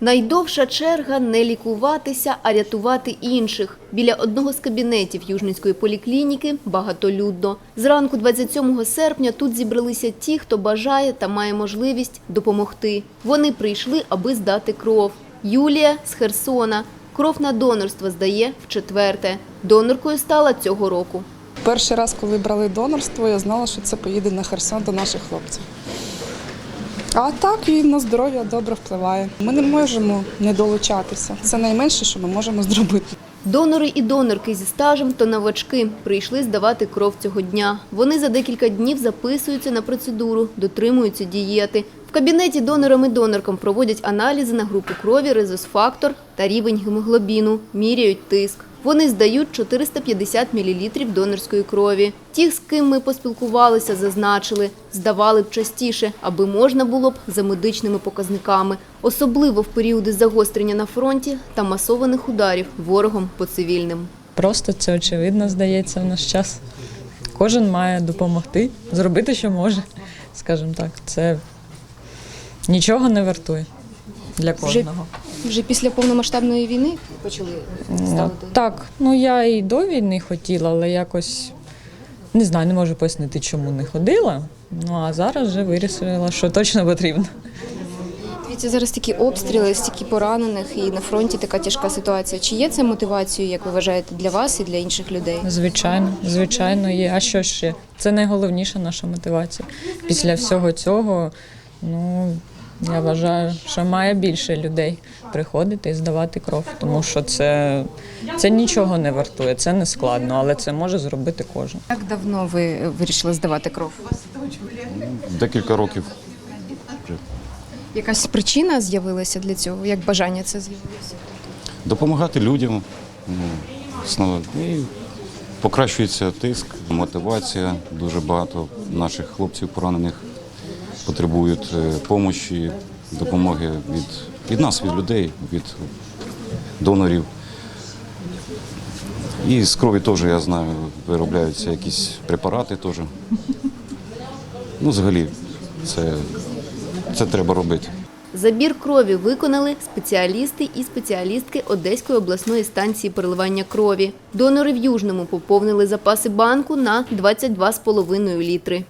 Найдовша черга не лікуватися, а рятувати інших. Біля одного з кабінетів Южницької поліклініки багатолюдно. Зранку 27 серпня тут зібралися ті, хто бажає та має можливість допомогти. Вони прийшли, аби здати кров. Юлія з Херсона. Кров на донорство здає вчетверте. Доноркою стала цього року. Перший раз, коли брали донорство, я знала, що це поїде на Херсон до наших хлопців. А так і на здоров'я добре впливає. Ми не можемо не долучатися. Це найменше, що ми можемо зробити. Донори і донорки зі стажем то новачки прийшли здавати кров цього дня. Вони за декілька днів записуються на процедуру, дотримуються дієти. В кабінеті донорам і доноркам проводять аналізи на групу крові, резус-фактор та рівень гемоглобіну, міряють тиск. Вони здають 450 мл донорської крові. Ті, з ким ми поспілкувалися, зазначили, здавали б частіше, аби можна було б за медичними показниками, особливо в періоди загострення на фронті та масованих ударів ворогом по цивільним. Просто це очевидно здається в наш час. Кожен має допомогти, зробити, що може, скажімо так. Це нічого не вартує для кожного. Вже після повномасштабної війни почали ставити. Так, ну я і до війни хотіла, але якось не знаю, не можу пояснити, чому не ходила. Ну а зараз вже вирішила, що точно потрібно. Дивіться, зараз такі обстріли, стільки поранених, і на фронті така тяжка ситуація. Чи є це мотивацією, як ви вважаєте, для вас і для інших людей? Звичайно, звичайно, є. А що ще? Це найголовніша наша мотивація. Після всього цього, ну я вважаю, що має більше людей приходити і здавати кров, тому що це, це нічого не вартує, це не складно, але це може зробити кожен. Як давно ви вирішили здавати кров? Декілька років. Якась причина з'явилася для цього? Як бажання це з'явилося? Допомагати людям. Ну, і покращується тиск, мотивація. Дуже багато наших хлопців поранених потребують допомоги, допомоги від, від нас, від людей, від донорів. І з крові теж, я знаю, виробляються якісь препарати теж. Ну, взагалі, це, це треба робити. Забір крові виконали спеціалісти і спеціалістки Одеської обласної станції переливання крові. Донори в Южному поповнили запаси банку на 22,5 літри.